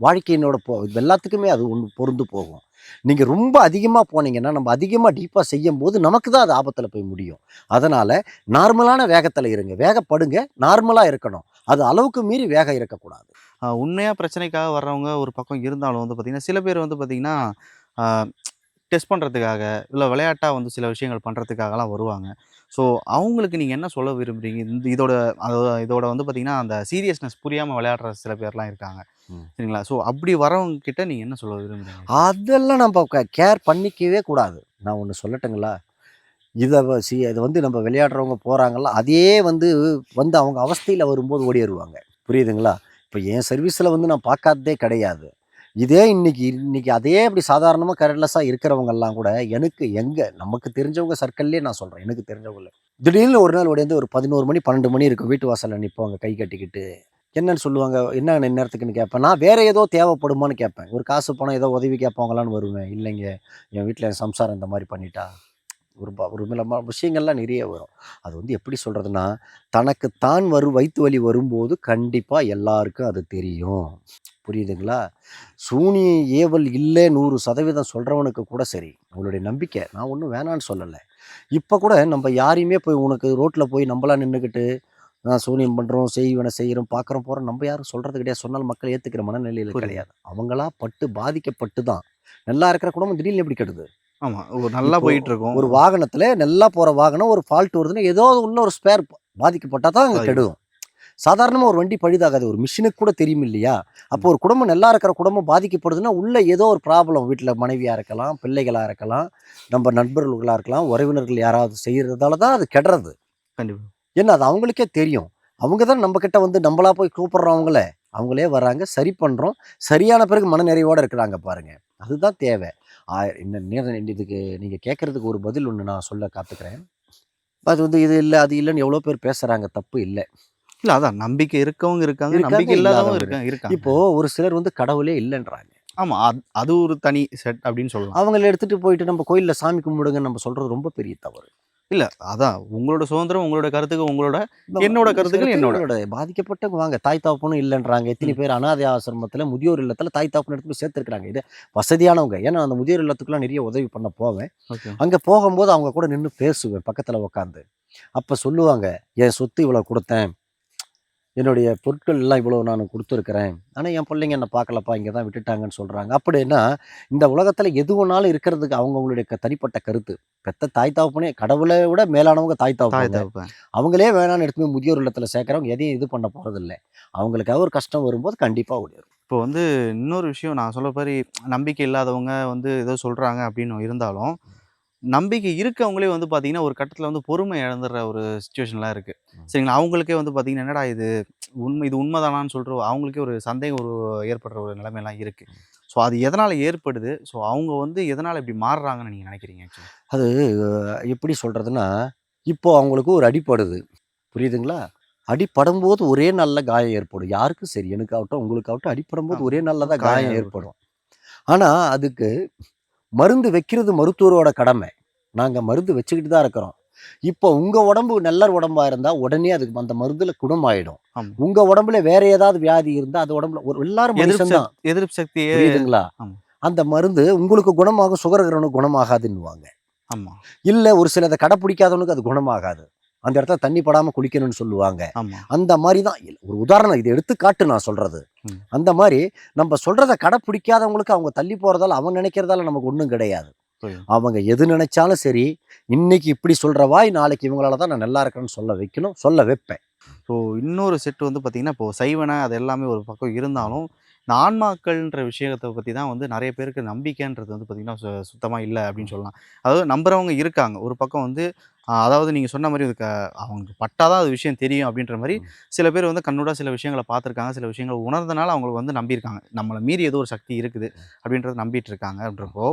வாழ்க்கையினோட போ இது எல்லாத்துக்குமே அது ஒன்று பொருந்து போகும். நீங்கள் ரொம்ப அதிகமாக போனீங்கன்னா நம்ம அதிகமாக டீப்பாக செய்யும் போது நமக்கு தான் அது ஆபத்தில் போய் முடியும். அதனால் நார்மலான வேகத்தில் இருங்க. வேகப்படுங்க. நார்மலாக இருக்கணும். அது அளவுக்கு மீறி வேகம் இருக்கக்கூடாது. ஆஹ் உண்மையா பிரச்சனைக்காக வர்றவங்க ஒரு பக்கம் இருந்தாலும் வந்து பார்த்தீங்கன்னா சில பேர் வந்து பார்த்தீங்கன்னா டெஸ்ட் பண்ணுறதுக்காக இல்லை விளையாட்டாக வந்து சில விஷயங்கள் பண்ணுறதுக்காகலாம் வருவாங்க. ஸோ அவங்களுக்கு நீங்கள் என்ன சொல்ல விரும்புறீங்க? இந்த இதோட அதோட இதோட வந்து பார்த்தீங்கன்னா அந்த சீரியஸ்னஸ் புரியாமல் விளையாடுற சில பேர்லாம் இருக்காங்க. சரிங்களா? ஸோ அப்படி வரவங்க கிட்ட நீங்கள் என்ன சொல்ல விரும்புறீங்க? அதெல்லாம் நம்ம கேர் பண்ணிக்கவே கூடாது. நான் ஒன்று சொல்லட்டுங்களா? இதை சி இதை வந்து நம்ம விளையாடுறவங்க போகிறாங்கல்ல அதே வந்து வந்து அவங்க அவஸ்தையில் வரும்போது ஓடிடுவாங்க புரியுதுங்களா? இப்போ என் சர்வீஸில் வந்து நான் பார்க்காததே கிடையாது. இதே இன்னைக்கு இன்னைக்கு அதே அப்படி சாதாரணமாக கேர்லெஸ்ஸாக இருக்கிறவங்கெல்லாம் கூட எனக்கு எங்கே நமக்கு தெரிஞ்சவங்க சர்க்கிள்லேயே நான் சொல்கிறேன் எனக்கு தெரிஞ்சவங்கள திடீர்னு ஒரு நாள் உடையந்து ஒரு பதினோரு மணி பன்னெண்டு மணி இருக்கும் வீட்டு வாசலில் நிற்பாங்க கை கட்டிக்கிட்டு. என்னன்னு சொல்லுவாங்க என்ன நேரத்துக்குன்னு கேட்பேன் நான் வேறு ஏதோ தேவைப்படுமான்னு கேட்பேன் ஒரு காசு பணம் ஏதோ உதவி கேட்பாங்களான்னு வருவேன். இல்லைங்க என் வீட்டில் என் சம்சாரம் இந்த மாதிரி பண்ணிட்டா? ஒரு ஒரு மில விஷயங்கள்லாம் நிறைய வரும். அது வந்து எப்படி சொல்கிறதுனா தனக்கு தான் வரும் வயிற்று வலி வரும்போது கண்டிப்பாக எல்லாருக்கும் அது தெரியும். புரியுதுங்களா? சூனிய ஏவல் இல்லை நூறு சதவீதம் சொல்கிறவனுக்கு கூட சரி. உங்களுடைய நம்பிக்கை. நான் ஒன்றும் வேணான்னு சொல்லலை. இப்போ கூட நம்ம யாரையுமே போய் உனக்கு ரோட்டில் போய் நம்மளா நின்றுக்கிட்டு நான் சூனியம் பண்ணுறோம் செய்வனை செய்கிறோம் பார்க்குறோம் போகிறோம் நம்ம யாரும் சொல்கிறது கிடையாது. சொன்னாலும் மக்கள் ஏற்றுக்கிற மனநிலையில். கிடையாது. அவங்களா பட்டு பாதிக்கப்பட்டு தான். நல்லா இருக்கிற குடும்பம் திடீர்னு எப்படி கெடுது? ஆமாம் நல்லா போயிட்டு இருக்கோம் ஒரு வாகனத்தில் நல்லா போகிற வாகனம் ஒரு ஃபால்ட் வருதுன்னா ஏதோ உள்ள ஒரு ஸ்பேர் பாதிக்கப்பட்டால் தான் அங்கே ஐயோ. சாதாரணமாக ஒரு வண்டி பழுதாகாது. ஒரு மிஷினுக்கு கூட தெரியும் இல்லையா அப்போ ஒரு குடும்பம் நல்லா இருக்கிற குடும்பம் பாதிக்கப்படுதுன்னா உள்ள ஏதோ ஒரு ப்ராப்ளம் வீட்டில் மனைவியாக இருக்கலாம் பிள்ளைகளாக இருக்கலாம் நம்ம நண்பர்களாக இருக்கலாம் உறவினர்கள் யாராவது செய்கிறதால தான் அது கெடுறது. கண்டிப்பாக ஏன்னா அது அவங்களுக்கே தெரியும். அவங்க தான் நம்ம கிட்ட வந்து நம்மளா போய் கூப்பிடுறவங்கள. அவங்களே வராங்க சரி பண்ணுறோம் சரியான பிறகு மனநிறைவோடு இருக்கிறாங்க பாருங்க. அதுதான் தேவை. நேரம் இதுக்கு நீங்கள் கேட்குறதுக்கு ஒரு பதில் ஒன்று நான் சொல்ல காத்துக்கிறேன். அது வந்து இது இல்லை அது இல்லைன்னு எவ்வளோ பேர் பேசுகிறாங்க தப்பு இல்லை. இல்லை அதான் நம்பிக்கை இருக்கவங்க இருக்காங்க நம்பிக்கை இல்லாதவங்க இருக்காங்க. இருக்காங்க. இப்போ ஒரு சிலர் வந்து கடவுளே இல்லைன்றாங்க. ஆமாம் அது அது ஒரு தனி செட் அப்படின்னு சொல்லலாம். அவங்கள எடுத்துட்டு போயிட்டு நம்ம கோயிலில் சாமி கும்பிடுங்க நம்ம சொல்றது ரொம்ப பெரிய தவறு. இல்லை அதான் உங்களோட சுதந்திரம் உங்களோட கருத்துக்கு உங்களோட என்னோட கருத்துக்கள் என்னோட. பாதிக்கப்பட்டவங்க வாங்க தாய் தாப்பனும் இல்லைன்றாங்க. எத்தனை பேர் அனாதை ஆசிரமத்தில் முதியோர் இல்லத்தில் தாய் தாப்பன் எடுத்து போய் சேர்த்துருக்காங்க இது வசதியானவங்க. ஏன்னா அந்த முதியோர் இல்லத்துக்குலாம் நிறைய உதவி பண்ண போவேன். அங்கே போகும்போது அவங்க கூட நின்று பேசுவேன் பக்கத்தில் உட்காந்து அப்போ சொல்லுவாங்க என் சொத்து இவ்வளோ கொடுத்தேன். என்னுடைய பொருட்கள் எல்லாம் இவ்வளோ நான் கொடுத்துருக்குறேன். ஆனால் என் பிள்ளைங்க என்னை பார்க்கலப்பா இங்கே தான் விட்டுட்டாங்கன்னு சொல்கிறாங்க அப்படின்னா இந்த உலகத்தில் எது வேணாலும் இருக்கிறதுக்கு அவங்கவுங்களுடைய தனிப்பட்ட கருத்து. பெத்த தாய் தாப்பனே கடவுளை விட மேலானவங்க தாய் தகப்பன். அவங்களே வேணான்னு எடுத்து போய் முதியோர் இல்லத்தில் சேர்க்குறவங்க எதையும் இது பண்ண போகிறதில்ல அவங்களுக்காக ஒரு கஷ்டம் வரும்போது கண்டிப்பாக ஓடிடும் இப்போ வந்து இன்னொரு விஷயம் நான் சொல்ல மாதிரி நம்பிக்கை இல்லாதவங்க வந்து ஏதோ சொல்கிறாங்க அப்படின்னு இருந்தாலும் நம்பிக்கை இருக்கவங்களே வந்து பார்த்தீங்கன்னா ஒரு கட்டத்தில் வந்து பொறுமை இழந்துடுற ஒரு சுச்சுவேஷன்லாம் இருக்குது. சரிங்களா அவங்களுக்கே வந்து பார்த்தீங்கன்னா என்னடா இது? உண்மை இது உண்மைதானான்னு சொல்லிட்டு அவங்களுக்கே ஒரு சந்தேகம் ஒரு ஏற்படுற ஒரு நிலைமையெல்லாம் இருக்குது ஸோ அது எதனால் ஏற்படுது? ஸோ அவங்க வந்து எதனால் இப்படி மாறுறாங்கன்னு நீங்கள் நினைக்கிறீங்க? அது எப்படி சொல்கிறதுனா இப்போ அவங்களுக்கு ஒரு அடிப்படுது புரியுதுங்களா? அடிப்படும்போது ஒரே நல்ல காயம் ஏற்படும். யாருக்கும் சரி எனக்காகட்டும் உங்களுக்காகட்டும் அடிப்படும்போது ஆமா. ஒரே நல்லதாக காயம். ஏற்படும். ஆனால் அதுக்கு மருந்து வைக்கிறது மருத்துவரோட கடமை. நாங்கள் மருந்து வச்சுக்கிட்டு தான் இருக்கிறோம். இப்போ உங்கள் உடம்பு நல்ல உடம்பா இருந்தால் உடனே அதுக்கு அந்த மருந்துல குணமாயிடும். ஆமா. உங்கள் உடம்புல வேற ஏதாவது வியாதி இருந்தால் அது உடம்புல ஒரு எல்லாரும் எதிர்ப்பு மனுஷன் தான். சக்தி எதிர்ப்பு சக்தியே புரியுதுங்களா? ஆமா. அந்த மருந்து உங்களுக்கு குணமாகும் சுகரகரனுக்கு குணமாகாதுன்னுவாங்க. ஆமாம் இல்லை ஒரு சிலதை கடைப்பிடிக்காதவனுக்கு அது குணமாகாது. அந்த இடத்துல தண்ணி படாமல் குளிக்கணும்னு சொல்லுவாங்க. அந்த மாதிரி தான் ஒரு உதாரணம் இது எடுத்துக்காட்டு நான் சொல்றது. அந்த மாதிரி நம்ம சொல்றத கடைப்பிடிக்காதவங்களுக்கு அவங்க தள்ளி போறதால அவன் நினைக்கிறதால நமக்கு ஒன்றும் கிடையாது. அவங்க எது நினைச்சாலும் சரி இன்னைக்கு இப்படி சொல்ற வாய் நாளைக்கு இவங்களால தான் நான் நல்லா இருக்கேன்னு சொல்ல வைக்கணும் சொல்ல வைப்பேன். ஸோ இன்னொரு செட் வந்து பார்த்திங்கன்னா இப்போ சைவனை அது எல்லாமே ஒரு பக்கம் இருந்தாலும் இந்த ஆன்மாக்கள்ன்ற விஷயத்தை பற்றி தான் வந்து நிறைய பேருக்கு நம்பிக்கைன்றது வந்து பார்த்திங்கன்னா சு சுத்தமாக இல்லை அப்படின்னு சொல்லலாம். அதாவது நம்புறவங்க இருக்காங்க. ஒரு பக்கம் வந்து அதாவது நீங்கள் சொன்ன மாதிரி இதுக்கு அவங்களுக்கு பட்டாதான் அது விஷயம் தெரியும் அப்படின்ற மாதிரி. சில பேர் வந்து கண்ணூட சில விஷயங்களை பார்த்துருக்காங்க. சில விஷயங்களை உணர்ந்தனால அவங்களுக்கு வந்து நம்பியிருக்காங்க. நம்மளை மீறி ஏதோ ஒரு சக்தி இருக்குது அப்படின்றத நம்பிட்டு இருக்காங்க அப்படின்றப்போ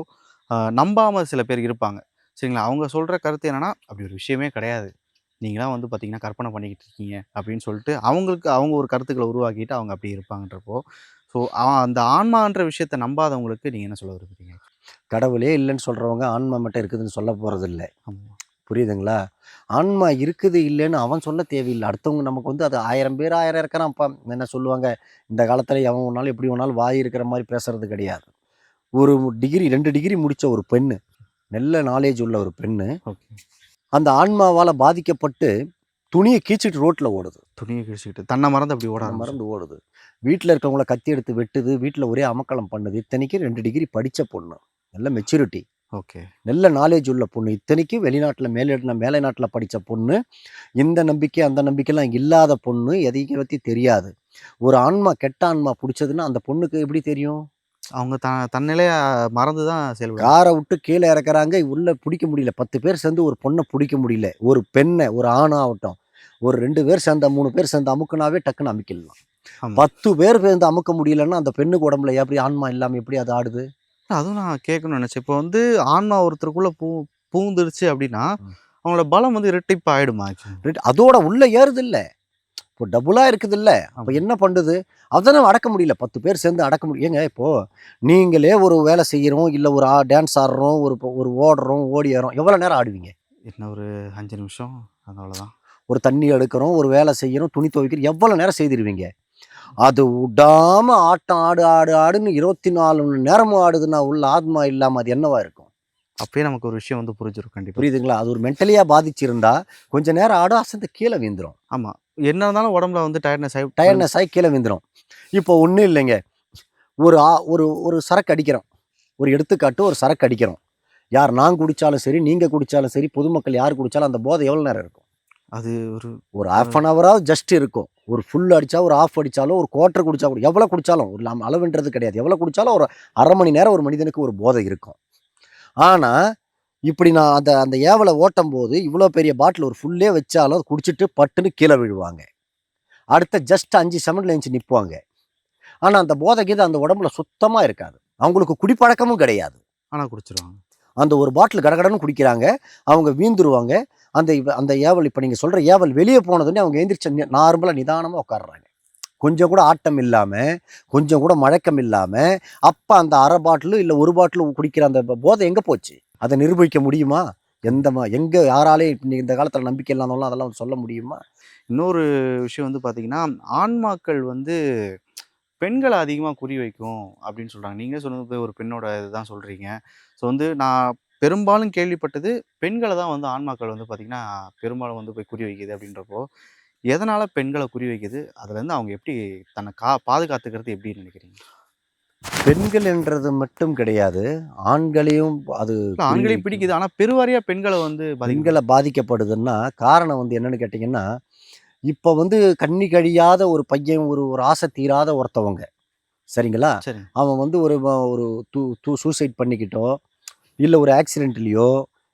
ஆஹ், நம்பாம சில பேர் இருப்பாங்க. சரிங்களா? அவங்க சொல்கிற கருத்து என்னன்னா அப்படி ஒரு விஷயமே கிடையாது. நீங்களாம் வந்து பார்த்தீங்கன்னா கற்பனை பண்ணிக்கிட்டு இருக்கீங்க. அப்படின்னு சொல்லிட்டு அவங்களுக்கு அவங்க ஒரு கருத்துக்களை உருவாக்கிட்டு அவங்க அப்படி இருப்பாங்கன்றப்போ ஸோ அந்த ஆன்மான்ற விஷயத்தை நம்பாதவங்களுக்கு நீங்கள் என்ன சொல்ல விரும்புறீங்க? கடவுளே இல்லைன்னு சொல்றவங்க ஆன்மா மட்டும் இருக்குதுன்னு சொல்ல ஆமாம் புரியுதுங்களா? ஆன்மா இருக்குது இல்லைன்னு அவன் சொல்ல தேவையில்லை. அடுத்தவங்க நமக்கு வந்து அது ஆயிரம் பேர் ஆயிரம் இருக்கிறான்ப்பா என்ன சொல்லுவாங்க? இந்த காலத்தில் எவன் ஒன்றாலும் எப்படி வேணாலும் வாய் இருக்கிற மாதிரி பேசுறது கிடையாது. ஒரு டிகிரி ரெண்டு டிகிரி முடித்த ஒரு பெண்ணு நல்ல நாலேஜ் உள்ள ஒரு பெண்ணு ஓகே. அந்த ஆன்மாவால் பாதிக்கப்பட்டு துணியை கீச்சிட்டு ரோட்டில் ஓடுது. துணியை கிழிச்சிக்கிட்டு தன்னை மறந்து அப்படி ஓட. மறந்து ஓடுது. வீட்டில் இருக்கவங்கள கத்தி எடுத்து வெட்டுது வீட்டில் ஒரே அமக்கலம் பண்ணுது. இத்தனைக்கும் ரெண்டு டிகிரி படித்த பொண்ணு. நல்ல மெச்சூரிட்டி ஓகே. நல்ல நாலேஜ் உள்ள பொண்ணு. இத்தனைக்கும் வெளிநாட்டில் மேலே மேலை நாட்டில் படித்த பொண்ணு. இந்த நம்பிக்கை அந்த நம்பிக்கைலாம் இல்லாத பொண்ணு எதையும் பற்றி தெரியாது. ஒரு ஆன்மா கெட்ட ஆன்மா பிடிச்சதுன்னா அந்த பொண்ணுக்கு எப்படி தெரியும்? அவங்க த தன்னிலைய மறந்து தான் செயல்படுறாங்க. காரை விட்டு கீழே இறக்குறாங்க உள்ள பிடிக்க முடியல. பத்து பேர் சேர்ந்து ஒரு பொண்ணை பிடிக்க முடியல. ஒரு பெண்ணை ஒரு ஆணாகட்டும் ஒரு ரெண்டு பேர் சேர்ந்த மூணு பேர் சேர்ந்து அமுக்குனாவே டக்குன்னு அமுக்கிடலாம். பத்து பேர் சேர்ந்து அமுக்க முடியலன்னா அந்த பெண்ணுக்கு உடம்புல எப்படி ஆன்மா இல்லாமல் எப்படி அது ஆடுது? அதுவும் நான் கேட்கணும்னு நினச்சேன். இப்போ வந்து ஆன்மா ஒருத்தருக்குள்ளே பூ பூந்துருச்சு அப்படின்னா. அவங்களோட பலம் வந்து இரட்டிப்பு ஆயிடுமா actually? ரெண்டு- அதோட உள்ள ஏறுது இல்ல இப்போ டபுளா இருக்குது இல்ல அப்ப. என்ன பண்ணுது? அதனை அடக்க முடியல. பத்து பேர் சேர்ந்து அடக்க முடியும் ஏங்க இப்போ நீங்களே ஒரு வேலை செய்யறோம் இல்ல ஒரு டான்ஸ் ஆடுறோம் ஒரு ஒரு ஓடுறோம் ஓடி ஏறோம் எவ்வளவு நேரம் ஆடுவீங்க? என்ன ஒரு அஞ்சு நிமிஷம்? அவ்வளோதான் ஒரு தண்ணி எடுக்கிறோம் ஒரு வேலை செய்யறோம் துணி துவைக்கிறோம். எவ்வளவு நேரம் செய்திருவீங்க? அது விடாம ஆட்டம் ஆடு ஆடு ஆடுன்னு இருபத்தி நாலு மணி நேரமும் ஆடுதுன்னா உள்ள ஆத்மா இல்லாம அது என்னவா இருக்கும்? அப்பயே நமக்கு ஒரு விஷயம் வந்து புரிஞ்சிடும் கண்டிப்பாக புரியுதுங்களா? அது ஒரு மென்டலியா பாதிச்சிருந்தா கொஞ்ச நேரம் ஆடும் அசந்து கீழே வீந்துரும் ஆமாம் என்ன இருந்தாலும் உடம்புல வந்து டயர்ட்னஸ் ஆகி டயர்னஸ் ஆகி கீழே விந்துடும் இப்போ ஒன்றும் இல்லைங்க. ஒரு ஆ ஒரு ஒரு சரக்கு அடிக்கிறோம். ஒரு எடுத்துக்காட்டு ஒரு சரக்கு அடிக்கிறோம். யார் நான் குடித்தாலும் சரி நீங்கள் குடித்தாலும் சரி பொதுமக்கள் யார் குடித்தாலும் அந்த போதை எவ்வளோ நேரம் இருக்கும்? அது ஒரு ஒரு half அன் ஹவராக ஜஸ்ட் இருக்கும். ஒரு ஃபுல் அடித்தா ஒரு ஆஃப் அடித்தாலும் ஒரு குவார்ட்டர் குடித்தா கூட எவ்வளோ குடித்தாலும் ஒரு அளவுன்றது கிடையாது. எவ்வளோ குடித்தாலும் ஒரு அரை மணி நேரம் ஒரு மனிதனுக்கு ஒரு போதை இருக்கும். ஆனால் இப்படி நான் அந்த அந்த ஏவலை ஓட்டும் போது இவ்வளோ பெரிய பாட்டில் ஒரு ஃபுல்லே வச்சாலும் குடிச்சிட்டு பட்டுன்னு கீழே விழுவாங்க. அடுத்த ஜஸ்ட் அஞ்சு செமண்டில் எழுந்து நிற்பாங்க. ஆனால் அந்த போதை கீதை அந்த உடம்புல சுத்தமாக இருக்காது. அவங்களுக்கு குடிப்பழக்கமும் கிடையாது. ஆனால் குடிச்சிருவாங்க. அந்த ஒரு பாட்டில் கடகடன்னு குடிக்கிறாங்க. அவங்க வீந்துருவாங்க. அந்த அந்த ஏவல் இப்போ நீங்கள் சொல்கிற ஏவல் வெளியே போனதுன்னே அவங்க எந்திரிச்சு நார்மலாக நிதானமாக உட்காடுறாங்க கொஞ்சம் கூட ஆட்டம் இல்லாமல் கொஞ்சம் கூட மழக்கம் இல்லாமல் அப்போ அந்த அரை பாட்டிலு இல்லை ஒரு பாட்டிலு குடிக்கிற அந்த போதை எங்கே போச்சு? அதை நிரூபிக்க முடியுமா? எந்த மா எங்கே யாராலே இப்ப இந்த காலத்தில் நம்பிக்கை இல்லாதவங்களும் அதெல்லாம் சொல்ல முடியுமா? இன்னொரு விஷயம் வந்து பார்த்திங்கன்னா ஆன்மாக்கள் வந்து பெண்களை அதிகமாக குறி வைக்கும் அப்படின்னு சொல்கிறாங்க நீங்களே சொன்னது ஒரு பெண்ணோட இதுதான் சொல்கிறீங்க ஸோ வந்து நான் பெரும்பாலும் கேள்விப்பட்டது பெண்களை தான் வந்து ஆன்மாக்கள் வந்து பார்த்திங்கன்னா பெரும்பாலும் வந்து போய் குறி வைக்குது அப்படின்றப்போ எதனால பெண்களை குறி வைக்குது? அதுலேருந்து அவங்க எப்படி தன்னை கா பாதுகாத்துக்கிறது எப்படின்னு நினைக்கிறீங்க? பெண்கள் என்றது மட்டும் கிடையாது. ஆண்களையும் அது ஆண்களையும் பிடிக்குது. ஆனா பெருவாரியா பெண்களை வந்து பெண்களை பாதிக்கப்படுதுன்னா காரணம் வந்து என்னன்னு கேட்டிங்கன்னா இப்போ வந்து கண்ணி கழியாத ஒரு பையன் ஒரு ஒரு ஆசை தீராத ஒருத்தவங்க. சரிங்களா? சரி. அவன் வந்து ஒரு ஒரு தூ தூ சூசைட் பண்ணிக்கிட்டோ இல்லை ஒரு ஆக்சிடென்ட்லேயோ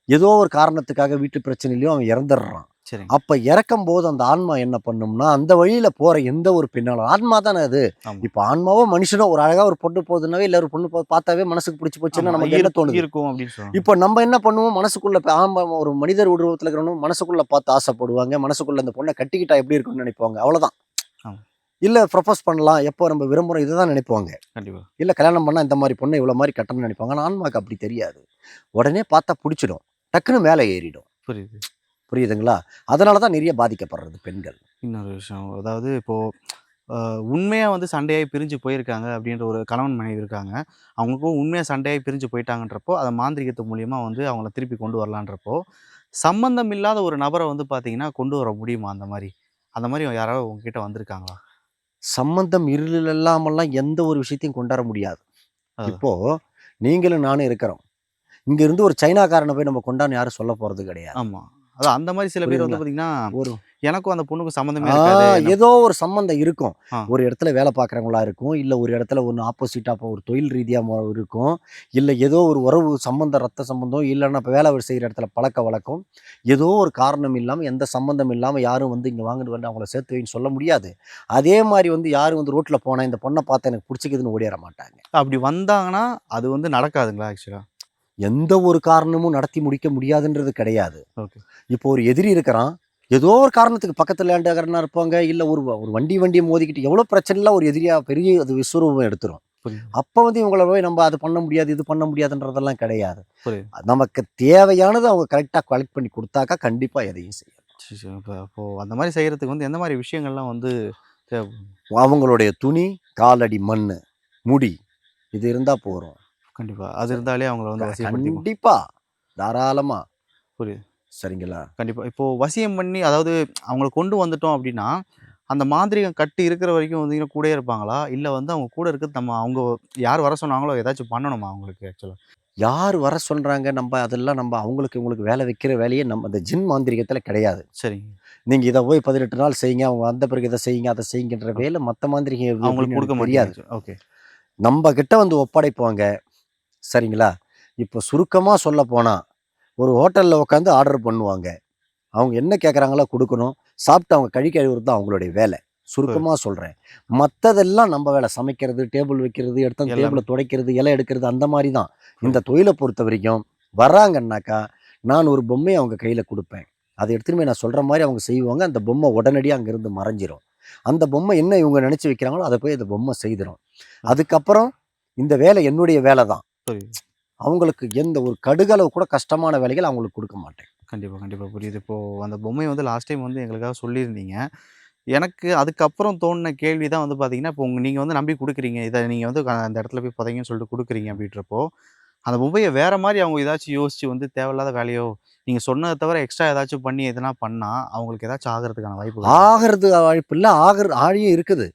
ஏதோ ஒரு காரணத்துக்காக வீட்டு பிரச்சனையிலையோ அவன் இறந்துடுறான். சரி அப்போ இறக்கும் போது அந்த ஆன்மா என்ன பண்ணும்னா அந்த வழியில் போகிற எந்த ஒரு பெண்ணாலும் ஆன்மா தானே அது. இப்போ ஆன்மாவோ மனுஷனோ ஒரு அழகாக ஒரு பொண்ணு போகுதுனாவே இல்லை ஒரு பொண்ணு போ- பார்த்தாவே மனசுக்கு பிடிச்சி போச்சுன்னா நமக்கு என்ன தோணுது? இருக்கும் அப்படின்னு இப்போ நம்ம என்ன பண்ணுவோம்? மனசுக்குள்ள ஆமா ஒரு மனிதர் உருவத்தில் இருக்கிறவனும் மனசுக்குள்ள பார்த்து ஆசைப்படுவாங்க. மனசுக்குள்ள அந்த பொண்ணை கட்டிக்கிட்டா எப்படி இருக்கும்னு நினைப்பாங்க. அவ்வளவுதான். இல்ல ப்ரப்போஸ் பண்ணலாம். எப்போ நம்ம விரும்புறோம்? இதுதான் நினைப்பாங்க. கண்டிப்பா. இல்ல கல்யாணம் பண்ணா இந்த மாதிரி பொண்ணை இவ்வளவு மாதிரி கட்டணும்னு நினைப்பாங்க. ஆனா ஆன்மாக்கு அப்படி தெரியாது. உடனே பார்த்தா பிடிச்சிடும். டக்குன்னு மேலே ஏறிடும். புரியுது. புரியுதுங்களா? அதனால தான் நிறைய பாதிக்கப்படுறது பெண்கள். இன்னொரு விஷயம் அதாவது இப்போ ஆஹ், உண்மையா வந்து சண்டையாகி பிரிஞ்சு போயிருக்காங்க அப்படின்ற ஒரு கணவன் மனைவி இருக்காங்க. அவங்களுக்கும் உண்மையா சண்டையாகி பிரிஞ்சு போயிட்டாங்கன்றப்போ அதை மாந்திரிகத்து மூலியமா வந்து அவங்கள திருப்பி கொண்டு வரலான்றப்போ சம்பந்தம் இல்லாத ஒரு நபரை வந்து பார்த்தீங்கன்னா கொண்டு வர முடியுமா அந்த மாதிரி? அந்த மாதிரி யாராவது உங்ககிட்ட வந்திருக்காங்களா? சம்பந்தம் இருள் இல்லாமல்லாம் எந்த ஒரு விஷயத்தையும் கொண்டாட முடியாது. அதான். இப்போ நீங்களும் நானும் இருக்கிறோம். இங்க இருந்து ஒரு சைனாக்காரனை போய் நம்ம கொண்டான்னு யாரும் சொல்ல போறது கிடையாது. ஆமா. அதான் அந்த மாதிரி சில பேர் வந்து பார்த்தீங்கன்னா ஒரு எனக்கும் அந்த பொண்ணுக்கும் சம்மந்தமே ஏதோ ஒரு சம்பந்தம் இருக்கும். ஒரு இடத்துல வேலை பார்க்குறவங்களா இருக்கும் இல்லை ஒரு இடத்துல ஒன்று ஆப்போசிட்டாக ஒரு தொழில் ரீதியாக இருக்கும் இல்லை ஏதோ ஒரு உறவு சம்பந்தம் ரத்த சம்பந்தம் இல்லைன்னா இப்போ வேலை செய்கிற இடத்துல பழக்க வழக்கம் ஏதோ ஒரு காரணம் இல்லாமல் எந்த சம்பந்தம் இல்லாமல் யாரும் வந்து இங்கே வாங்கிட்டு வந்து அவங்கள சேர்த்து வைன்னு சொல்ல முடியாது. அதே மாதிரி வந்து யாரும் வந்து ரோட்டில் போனால் இந்த பொண்ணை பார்த்தா எனக்கு பிடிச்சிக்குதுன்னு ஓடிட மாட்டாங்க. அப்படி வந்தாங்கன்னா அது வந்து நடக்காதுங்களா ஆக்சுவலா எந்த ஒரு காரணமும் நடத்தி முடிக்க முடியாதுன்றது கிடையாது. இப்போ ஒரு எதிரி இருக்கிறான் ஏதோ ஒரு காரணத்துக்கு பக்கத்தில் லேண்டாகிறனா இருப்பாங்க இல்லை ஒரு ஒரு வண்டி வண்டியை மோதிக்கிட்டு எவ்வளோ பிரச்சனைலாம் ஒரு எதிரியா பெரிய அது விஸ்வரூபம் எடுத்துரும். அப்போ வந்து இவங்கள போய் நம்ம அது பண்ண முடியாது இது பண்ண முடியாதுன்றதெல்லாம் கிடையாது. நமக்கு தேவையானது அவங்க கரெக்டாக கலெக்ட் பண்ணி கொடுத்தாக்கா கண்டிப்பாக எதையும். அப்போ அப்போ அந்த மாதிரி செய்யறதுக்கு வந்து எந்த மாதிரி விஷயங்கள்லாம் வந்து அவங்களுடைய துணி காலடி மண் முடி இது இருந்தால் போகிறோம் கண்டிப்பா. அது இருந்தாலே அவங்கள வந்து வசியப்படுத்திக்கும் கண்டிப்பாக தாராளமாக புரியுது. சரிங்களா? கண்டிப்பா. இப்போ வசியம் பண்ணி அதாவது அவங்கள கொண்டு வந்துட்டோம் அப்படின்னா அந்த மாந்திரிகம் கட்டி இருக்கிற வரைக்கும் வந்து கூட இருப்பாங்களா? இல்ல வந்து அவங்க கூட இருக்கிறது நம்ம அவங்க யார் வர சொன்னாங்களோ ஏதாச்சும் பண்ணணுமா அவங்களுக்கு ஆக்சுவலா யார் வர சொல்கிறாங்க நம்ம அதெல்லாம் நம்ம அவங்களுக்கு இவங்களுக்கு வேலை வைக்கிற வேலையே நம்ம அந்த ஜின் மாந்திரிகத்தில் கிடையாது. சரிங்க. நீங்கள் இதை போய் பதினெட்டு நாள் செய்யுங்க அவங்க வந்த பிறகு இதை செய்யுங்க அதை செய்யுங்கன்ற வேலை மற்ற மாந்திரிகம் அவங்களுக்கு கொடுக்க முடியாது ஓகே. நம்ம கிட்ட வந்து ஒப்படைப்பாங்க. சரிங்களா? இப்போ சுருக்கமாக சொல்ல போனால் ஒரு ஹோட்டலில் உட்காந்து ஆர்டர் பண்ணுவாங்க. அவங்க என்ன கேட்குறாங்களோ கொடுக்கணும். சாப்பிட்டு அவங்க கழி கழுவுறது தான் அவங்களுடைய வேலை. சுருக்கமாக சொல்கிறேன் மற்றதெல்லாம் நம்ம வேலை. சமைக்கிறது டேபிள் வைக்கிறது எடுத்து. டேபிளை துடைக்கிறது இலை எடுக்கிறது அந்த மாதிரி தான். இந்த தொழிலை பொறுத்த வரைக்கும் வர்றாங்கன்னாக்கா நான் ஒரு பொம்மையை அவங்க கையில் கொடுப்பேன். அதை எடுத்துட்டு போய் நான் சொல்கிற மாதிரி அவங்க செய்வாங்க. அந்த பொம்மை உடனடியாக அங்கேருந்து மறைஞ்சிரும். அந்த பொம்மை என்ன இவங்க நினச்சி வைக்கிறாங்களோ அதை போய் அந்த பொம்மை செய்திடும் அதுக்கப்புறம் இந்த வேலை என்னுடைய வேலை தான். அவங்களுக்கு எந்த ஒரு கடுகளவு கூட கஷ்டமான வேலைகள் அவங்களுக்கு கொடுக்க மாட்டேன். கண்டிப்பா கண்டிப்பா புரியுது. இப்போ அந்த பொம்மை வந்து லாஸ்ட் டைம் வந்து எங்களுக்காக சொல்லியிருந்தீங்க. எனக்கு அதுக்கப்புறம் தோணுன கேள்வி தான் வந்து பார்த்தீங்கன்னா இப்போ உங்க நீங்கள் வந்து நம்பி கொடுக்குறீங்க. இதை நீங்கள் வந்து அந்த இடத்துல போய் புதைங்கன்னு சொல்லிட்டு கொடுக்குறீங்க அப்படின்றப்போ அந்த பொம்மையை வேற மாதிரி அவங்க ஏதாச்சும் யோசிச்சு வந்து தேவையில்லாத வேலையோ நீங்கள் சொன்னதை தவிர எக்ஸ்ட்ரா ஏதாச்சும் பண்ணி எதனா பண்ணால் அவங்களுக்கு ஏதாச்சும் ஆகிறதுக்கான வாய்ப்பு? ஆகிறது வாய்ப்பு இல்லை ஆகிற ஆழியும் இருக்குது.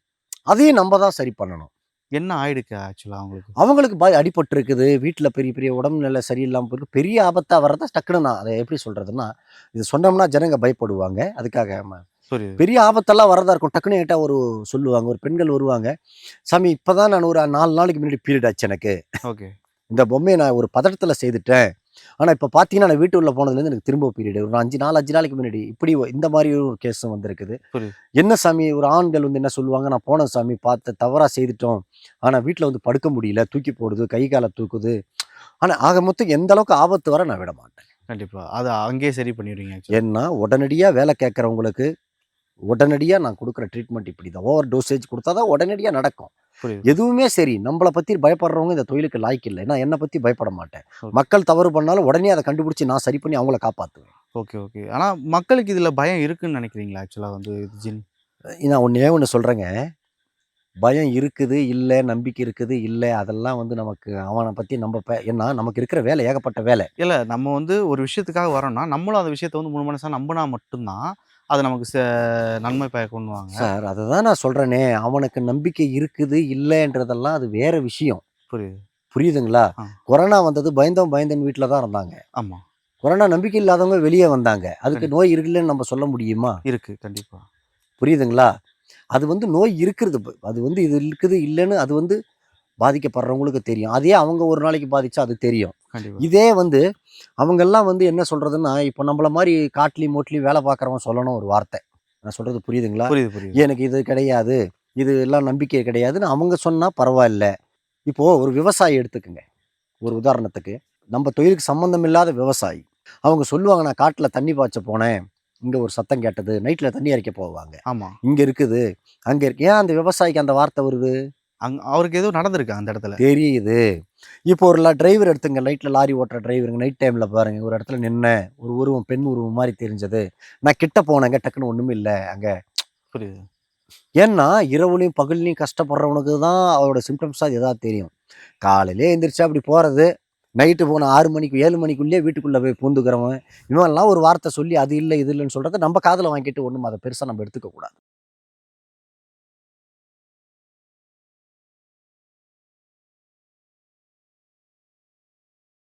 அதையும் நம்ம தான் சரி பண்ணணும். என்ன ஆயிடுக்கு ஆக்சுவலாக அவங்களுக்கு? அவங்களுக்கு பாய் அடிபட்டு இருக்குது வீட்டில் பெரிய பெரிய உடம்பு நிலை சரியில்லாமல் போயிருக்கு. பெரிய ஆபத்தாக வர்றதா டக்குன்னு நான் அதை எப்படி சொல்கிறதுன்னா இது சொன்னோம்னா ஜனங்க பயப்படுவாங்க. அதுக்காக பெரிய ஆபத்தெல்லாம் வரதா இருக்கும். டக்குன்னு என்கிட்ட ஒரு சொல்லுவாங்க. ஒரு பெண்கள் வருவாங்க. சாமி இப்போ தான் நான் ஒரு நாலு நாளைக்கு முன்னாடி பீரியட் ஆச்சு எனக்கு. ஓகே. இந்த பொம்மையை நான் ஒரு பதட்டத்தில் செய்துட்டேன். ஆனால் இப்போ பார்த்தீங்கன்னா நான் வீட்டு உள்ள போனதுலேருந்து எனக்கு திரும்ப பீரியட் ஒரு அஞ்சு நாள் அஞ்சு நாளைக்கு முன்னாடி இப்படி இந்த மாதிரி ஒரு கேஸும் வந்திருக்குது. என்ன சாமி ஒரு ஆண்கள் வந்து என்ன சொல்லுவாங்க நான் போனேன் சாமி பார்த்து தவறாக செய்துட்டோம். ஆனால் வீட்டில் வந்து படுக்க முடியல தூக்கி போடுது கை காலை தூக்குது. ஆனால் ஆக மொத்தம் எந்த அளவுக்கு ஆபத்து வர நான் விட மாட்டேன். கண்டிப்பாக அதை அங்கேயே சரி பண்ணிடுவீங்க ஏன்னா உடனடியாக வேலை கேட்குறவங்களுக்கு உடனடியாக நான் கொடுக்குற ட்ரீட்மெண்ட் இப்படி தான். ஓவர் டோசேஜ் கொடுத்தா தான் உடனடியாக நடக்கும். எதுவுமே சரி நம்மளை பற்றி பயப்படுறவங்க இந்த தொழிலுக்கு லாய்க்கு இல்லை. நான் என்னை பற்றி பயப்பட மாட்டேன். மக்கள் தவறு பண்ணாலும் உடனே அதை கண்டுபிடிச்சி நான் சரி பண்ணி அவங்கள காப்பாற்றுவேன் ஓகே ஓகே. ஆனால் மக்களுக்கு இதில் பயம் இருக்குன்னு நினைக்கிறீங்களா? ஆக்சுவலாக வந்து ஜின்? நான் ஒன்றே ஒன்று சொல்கிறேங்க பயம் இருக்குது இல்லை நம்பிக்கை இருக்குது இல்லை அதெல்லாம் வந்து நமக்கு அவனை பற்றி நம்ம ஏன்னா நமக்கு இருக்கிற வேலை ஏகப்பட்ட வேலை. இல்லை நம்ம வந்து ஒரு விஷயத்துக்காக வரோம்னா நம்மளும் அந்த விஷயத்த வந்து முழு மனசாக நம்பினா மட்டும்தான் அது நமக்கு நன்மை பயக்குன்னுவாங்க சார் அதை தான் நான் சொல்கிறேனே அவனுக்கு நம்பிக்கை இருக்குது இல்லைன்றதெல்லாம் அது வேற விஷயம். புரியுது. புரியுதுங்களா. கொரோனா வந்தது பயந்தவன் பயந்தன் வீட்டில் தான் இருந்தாங்க. ஆமாம் கொரோனா நம்பிக்கை இல்லாதவங்க வெளியே வந்தாங்க. அதுக்கு நோய் இருக்குல்லன்னு நம்ம சொல்ல முடியுமா? இருக்கு கண்டிப்பாக புரியுதுங்களா? அது வந்து நோய் இருக்கிறது அது வந்து இது இருக்குது இல்லைன்னு அது வந்து பாதிக்கப்படுறவங்களுக்கு தெரியும். அதே அவங்க ஒரு நாளைக்கு பாதிச்சா அது தெரியும். இதே வந்து அவங்கெல்லாம் வந்து என்ன சொல்றதுன்னா இப்போ நம்மள மாதிரி காட்லி மோட்லி வேலை பார்க்குறவன் சொல்லணும் ஒரு வார்த்தை. நான் சொல்றது புரியுதுங்களா? புரியுது புரியுது. எனக்கு இது கிடையாது இது எல்லாம் நம்பிக்கை கிடையாதுன்னு அவங்க சொன்னா பரவாயில்ல. இப்போ ஒரு விவசாயி எடுத்துக்கோங்க. ஒரு உதாரணத்துக்கு நம்ம தொழிலுக்கு சம்பந்தம் இல்லாத விவசாயி. அவங்க சொல்லுவாங்க நான் காட்டில் தண்ணி பாய்ச்ச போனேன். இங்க ஒரு சத்தம் கேட்டது. நைட்ல தண்ணி அரைக்க போவாங்க. ஆமாம் இங்க இருக்குது. அங்க இருக்கு. ஏன் அந்த விவசாயிக்கு அந்த வார்த்தை வருது? அங் அவருக்கு எதுவும் நடந்திருக்கு அந்த இடத்துல. தெரியுது. இப்போ ஒரு டிரைவர் எடுத்துங்க. நைட்ல லாரி ஓட்டுற டிரைவருங்க நைட் டைம்ல பாருங்க. ஒரு இடத்துல நின்ன ஒரு உருவம் பெண் உருவம் மாதிரி தெரிஞ்சது. நான் கிட்ட போனேங்க டக்குன்னு ஒண்ணுமே இல்லை அங்க. புரியுது. ஏன்னா இரவுலையும் பகல்லையும் கஷ்டப்படுறவனுக்கு தான் அவரோட சிம்டம்ஸ் அது எதாவது தெரியும். காலையிலே எந்திரிச்சா அப்படி போறது நைட்டு போன ஆறு மணிக்கு ஏழு மணிக்குள்ளேயே வீட்டுக்குள்ள போய் பூந்துக்கிறவன் இவன்லாம் ஒரு வார்த்தை சொல்லி அது இல்லை இது இல்லைன்னு சொல்றதை நம்ம காதுல வாங்கிட்டு ஒன்றும் அதை பெருசா நம்ம எடுத்துக்க கூடாது